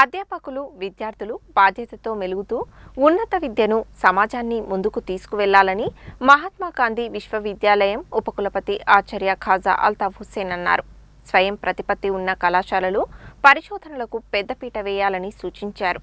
అధ్యాపకులు విద్యార్థులు బాధ్యతతో మెలుగుతూ ఉన్నత విద్యను సమాజాన్ని ముందుకు తీసుకువెళ్ళాలని మహాత్మా గాంధీ విశ్వవిద్యాలయం ఉపకులపతి ఆచార్య ఖాజా అల్తాఫ్ హుస్సేన్ అన్నారు. స్వయం ప్రతిపత్తి ఉన్న కళాశాలలు పరిశోధనలకు పెద్దపీట వేయాలని సూచించారు.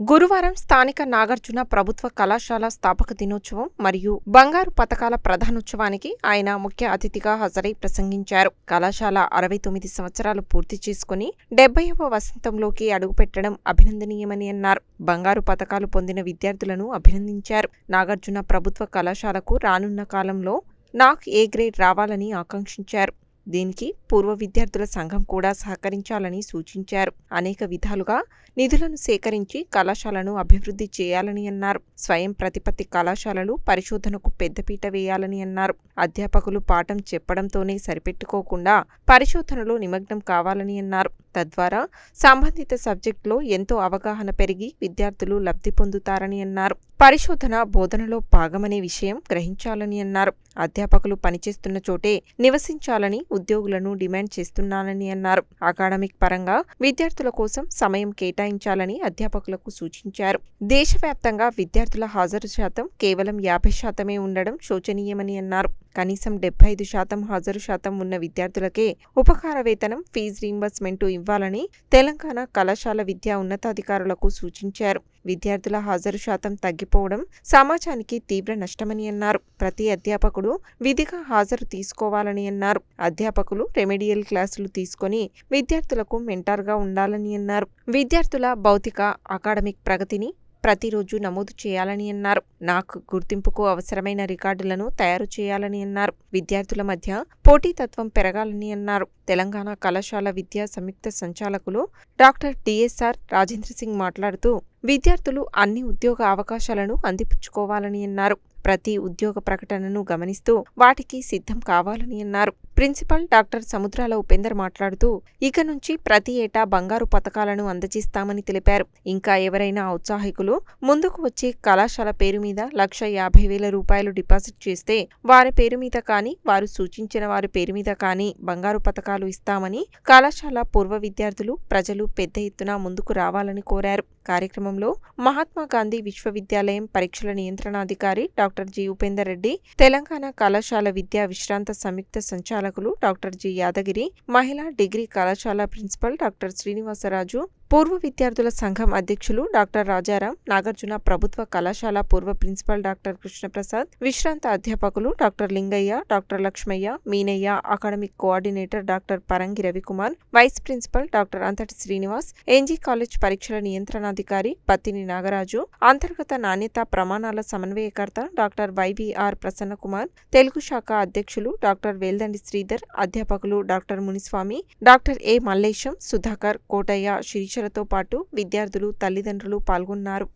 గురువారం స్థానిక నాగార్జున ప్రభుత్వ కళాశాల స్థాపక దినోత్సవం మరియు బంగారు పథకాల ప్రధానోత్సవానికి ఆయన ముఖ్య అతిథిగా హాజరై ప్రసంగించారు. కళాశాల అరవై తొమ్మిది సంవత్సరాలు పూర్తి చేసుకుని డెబ్బైవ వసంతంలోకి అడుగుపెట్టడం అభినందనీయమని అన్నారు. బంగారు పథకాలు పొందిన విద్యార్థులను అభినందించారు. నాగార్జున ప్రభుత్వ కళాశాలకు రానున్న కాలంలో నాక్ ఏ గ్రేడ్ రావాలని ఆకాంక్షించారు. దీనికి పూర్వ విద్యార్థుల సంఘం కూడా సహకరించాలని సూచించారు. అనేక విధాలుగా నిధులను సేకరించి కళాశాలను అభివృద్ధి చేయాలని అన్నారు. స్వయం ప్రతిపత్తి కళాశాలలు పరిశోధనకు పెద్దపీట వేయాలని అన్నారు. అధ్యాపకులు పాఠం చెప్పడంతోనే సరిపెట్టుకోకుండా పరిశోధనలో నిమగ్నం కావాలని అన్నారు. తద్వారా సంబంధిత సబ్జెక్టులో ఎంతో అవగాహన పెరిగి విద్యార్థులు లబ్ధి పొందుతారని అన్నారు. పరిశోధన బోధనలో భాగమనే విషయం గ్రహించాలని అన్నారు. అధ్యాపకులు పనిచేస్తున్న చోటే నివసించాలని ఉద్యోగులను డిమాండ్ చేస్తున్నానని అన్నారు. అకాడమిక్ పరంగా విద్యార్థుల కోసం సమయం కేటాయించాలని అధ్యాపకులకు సూచించారు. దేశవ్యాప్తంగా విద్యార్థుల హాజరు శాతం కేవలం యాభై శాతమే ఉండడం శోచనీయమని అన్నారు. కనీసం డెబ్బై ఐదు శాతం హాజరు శాతం ఉన్న విద్యార్థులకే ఉపకార వేతనం ఫీజు రీంబర్స్మెంట్ ఇవ్వాలని తెలంగాణ కళాశాల విద్యా ఉన్నతాధికారులకు సూచించారు. విద్యార్థుల హాజరు శాతం తగ్గిపోవడం సమాజానికి తీవ్ర నష్టమని అన్నారు. ప్రతి అధ్యాపకుడు విధిగా హాజరు తీసుకోవాలని అన్నారు. అధ్యాపకులు రెమెడియల్ క్లాసులు తీసుకొని విద్యార్థులకు మెంటార్గా ఉండాలని అన్నారు. విద్యార్థుల భౌతిక అకాడమిక్ ప్రగతిని ప్రతిరోజు నమోదు చేయాలని అన్నారు. నాకు గుర్తింపుకు అవసరమైన రికార్డులను తయారు చేయాలని అన్నారు. విద్యార్థుల మధ్య పోటీతత్వం పెరగాలని అన్నారు. తెలంగాణ కళాశాల విద్యా సంయుక్త సంచాలకులు డాక్టర్ డిఎస్ఆర్ రాజేంద్ర సింగ్ మాట్లాడుతూ విద్యార్థులు అన్ని ఉద్యోగ అవకాశాలను అందిపుచ్చుకోవాలని అన్నారు. ప్రతి ఉద్యోగ ప్రకటనను గమనిస్తూ వాటికి సిద్ధం కావాలని అన్నారు. ప్రిన్సిపల్ డాక్టర్ సముద్రాల ఉపేందర్ మాట్లాడుతూ ఇక నుంచి ప్రతి ఏటా బంగారు పథకాలను అందజేస్తామని తెలిపారు. ఇంకా ఎవరైనా ఔత్సాహికులు ముందుకు వచ్చి కళాశాల పేరు మీద లక్ష యాభై వేల రూపాయలు డిపాజిట్ చేస్తే వారి పేరు మీద కానీ వారు సూచించిన వారి పేరు మీద కానీ బంగారు పథకాలు ఇస్తామని కళాశాల పూర్వ విద్యార్థులు ప్రజలు పెద్ద ఎత్తున ముందుకు రావాలని కోరారు. కార్యక్రమంలో మహాత్మా గాంధీ విశ్వవిద్యాలయం పరీక్షల నియంత్రణాధికారి డాక్టర్ జి ఉపేందర్ రెడ్డి తెలంగాణ కళాశాల విద్యా విశ్రాంత సంయుక్త పరిపాలకులు డాక్టర్ జి యాదగిరి మహిళా డిగ్రీ కళాశాల ప్రిన్సిపల్ డాక్టర్ శ్రీనివాసరాజు పూర్వ విద్యార్థుల సంఘం అధ్యక్షులు డాక్టర్ రాజారాం నాగార్జున ప్రభుత్వ కళాశాల పూర్వ ప్రిన్సిపల్ డాక్టర్ కృష్ణప్రసాద్ విశ్రాంత అధ్యాపకులు doctor Lingaiah doctor Lakshmaiah Meenaiah academic coordinator doctor Parangi Ravikumar vice principal doctor Antati Srinivas NG college పరీక్షల నియంత్రణాధికారి పత్తిని నాగరాజు అంతర్గత నాణ్యత ప్రమాణాల సమన్వయకర్త డాక్టర్ వైవిఆర్ ప్రసన్నకుమార్ తెలుగు శాఖ అధ్యక్షులు డాక్టర్ వేల్దండి శ్రీధర్ అధ్యాపకులు doctor Muniswamy doctor A Mallesham Sudhakar Kotaiah శిరీషలతో పాటు విద్యార్థులు తల్లిదండ్రులు పాల్గొన్నారు.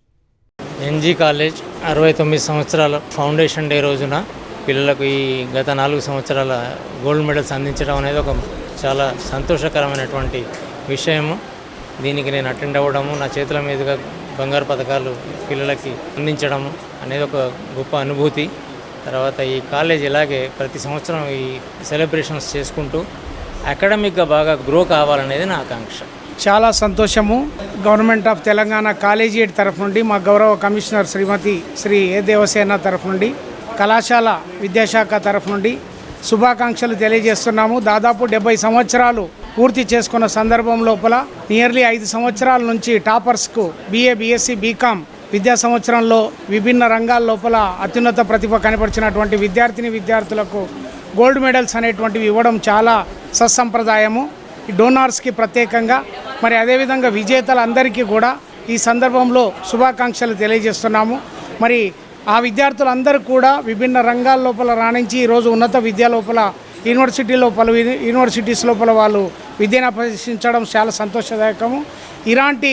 ఎన్జీ కాలేజ్ అరవై తొమ్మిది సంవత్సరాల ఫౌండేషన్ డే రోజున పిల్లలకు ఈ గత నాలుగు సంవత్సరాల గోల్డ్ మెడల్స్ అందించడం అనేది ఒక చాలా సంతోషకరమైనటువంటి విషయము. దీనికి నేను అటెండ్ అవ్వడము నా చేతుల మీదుగా బంగారు పథకాలు పిల్లలకి అందించడము అనేది ఒక గొప్ప అనుభూతి. తర్వాత ఈ కాలేజ్ ఇలాగే ప్రతి సంవత్సరం ఈ సెలబ్రేషన్స్ చేసుకుంటూ అకాడమిక్గా బాగా గ్రో కావాలనేది నా ఆకాంక్ష. చాలా సంతోషము. గవర్నమెంట్ ఆఫ్ తెలంగాణ కాలేజియేట్ తరఫు నుండి మా గౌరవ commissioner Shrimati Shri A Devasena తరఫు నుండి కళాశాల విద్యాశాఖ తరఫు నుండి శుభాకాంక్షలు తెలియజేస్తున్నాము. దాదాపు డెబ్బై సంవత్సరాలు పూర్తి చేసుకున్న సందర్భం లోపల నియర్లీ ఐదు సంవత్సరాల నుంచి టాపర్స్కు బీఏ బీఎస్సీ బీకామ్ విద్యా సంవత్సరంలో విభిన్న రంగాల లోపల అత్యున్నత ప్రతిభ కనపరిచినటువంటి విద్యార్థిని విద్యార్థులకు గోల్డ్ మెడల్స్ అనేటువంటివి ఇవ్వడం చాలా సత్సంప్రదాయము. డోనార్స్కి ప్రత్యేకంగా మరి అదేవిధంగా విజేతలందరికీ కూడా ఈ సందర్భంలో శుభాకాంక్షలు తెలియజేస్తున్నాము. మరి ఆ విద్యార్థులందరూ కూడా విభిన్న రంగాల లోపల రాణించి ఈరోజు ఉన్నత విద్య లోపల యూనివర్సిటీలో పలు యూనివర్సిటీస్ లోపల వాళ్ళు విద్యను అభ్యసించడం చాలా సంతోషదాయకము. ఇలాంటి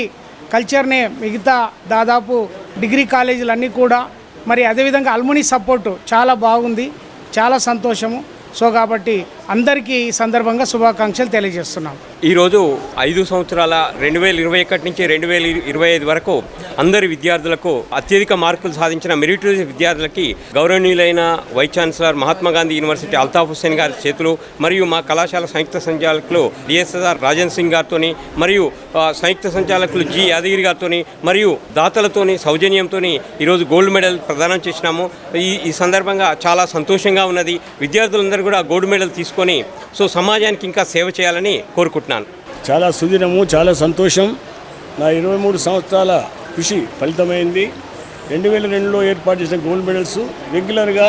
కల్చర్నే మిగతా దాదాపు డిగ్రీ కాలేజీలన్నీ కూడా మరి అదేవిధంగా అల్ముని సపోర్టు చాలా బాగుంది చాలా సంతోషము. సో కాబట్టి అందరికీ ఈ సందర్భంగా శుభాకాంక్షలు తెలియజేస్తున్నాం ఈరోజు ఐదు సంవత్సరాల రెండు వేల ఇరవై ఒకటి నుంచి రెండు వేల ఇరవై ఐదు వరకు అందరి విద్యార్థులకు అత్యధిక మార్కులు సాధించిన మెరిటరీ విద్యార్థులకి గౌరవనీయులైన vice chancellor Mahatma Gandhi university Altaf Hussain గారి చేతులు మరియు మా కళాశాల సంయుక్త సంచాలకులు డిఎస్ఆర్ రాజన్ సింగ్ గారితో మరియు సంయుక్త సంచాలకులు జి యాదగిరి గారితో మరియు దాతలతోని సౌజన్యంతో ఈరోజు గోల్డ్ మెడల్ ప్రదానం చేసినాము. ఈ ఈ సందర్భంగా చాలా సంతోషంగా ఉన్నది. విద్యార్థులందరూ కూడా గోల్డ్ మెడల్ తీసుకొని సో సమాజానికి ఇంకా సేవ చేయాలని కోరుకుంటున్నాను చాలా సుదినము చాలా సంతోషం. నా ఇరవై మూడు సంవత్సరాల కృషి ఫలితమైంది. రెండు వేల రెండులో ఏర్పాటు చేసిన గోల్డ్ మెడల్స్ రెగ్యులర్గా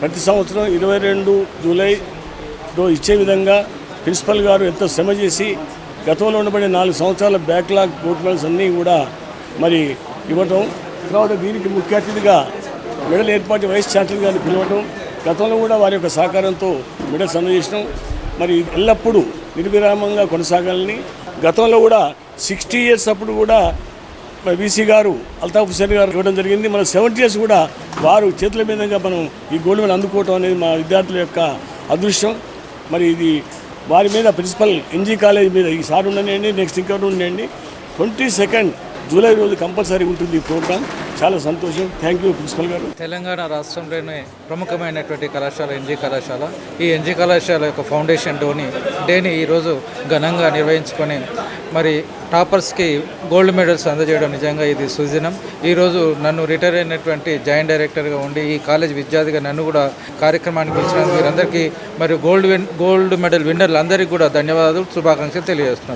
ప్రతి సంవత్సరం ఇరవై రెండు జూలైలో ఇచ్చే విధంగా ప్రిన్సిపల్ గారు ఎంతో శ్రమ చేసి గతంలో ఉండబడిన నాలుగు సంవత్సరాల బ్యాక్లాగ్ గోల్డ్ మెడల్స్ అన్నీ కూడా మరి ఇవ్వటం తర్వాత దీనికి ముఖ్య అతిథిగా మెడల్ ఏర్పాటు వైస్ ఛాన్సలర్ గారిని పిలవటం గతంలో కూడా వారి యొక్క సహకారంతో మెడల్స్ అందజేసినాం మరి ఎల్లప్పుడూ నిర్విరామంగా కొనసాగాలని గతంలో కూడా సిక్స్టీ ఇయర్స్ అప్పుడు కూడా బీసీ గారు అల్తాఫ్ హుసేన్ గారు ఇవ్వడం జరిగింది. మన సెవెంటీ ఇయర్స్ కూడా వారు చేతుల మీదుగా మనం ఈ గోల్డ్ మెడల్ అందుకోవటం అనేది మా విద్యార్థుల యొక్క అదృష్టం. మరి ఇది వారి మీద ప్రిన్సిపల్ ఎన్జీ కాలేజ్ మీద ఈ సార్ ఉండనివ్వండి నెక్స్ట్ ఇంకోటి ఉండండి. ట్వంటీ సెకండ్ జూలై రోజు కంపల్సరీ ఉంటుంది ఈ ప్రోగ్రాం. చాలా సంతోషం. థ్యాంక్ యూ ప్రిన్సిపల్ గారు. తెలంగాణ రాష్ట్రంలోనే ప్రముఖమైనటువంటి కళాశాల ఎన్జీ కళాశాల. ఈ ఎన్జీ కళాశాల యొక్క ఫౌండేషన్ డోని డేని ఈరోజు ఘనంగా నిర్వహించుకొని మరి టాపర్స్కి గోల్డ్ మెడల్స్ అందజేయడం నిజంగా ఇది సుదినం ఈరోజు నన్ను రిటైర్ అయినటువంటి జాయింట్ డైరెక్టర్గా ఉండి ఈ కాలేజ్ విద్యార్థిగా నన్ను కూడా కార్యక్రమానికి పిలిచినందుకు మీరందరికీ మరియు గోల్డ్ విన్ గోల్డ్ మెడల్ విన్నర్లు అందరికీ కూడా ధన్యవాదాలు శుభాకాంక్షలు తెలియజేస్తున్నాను.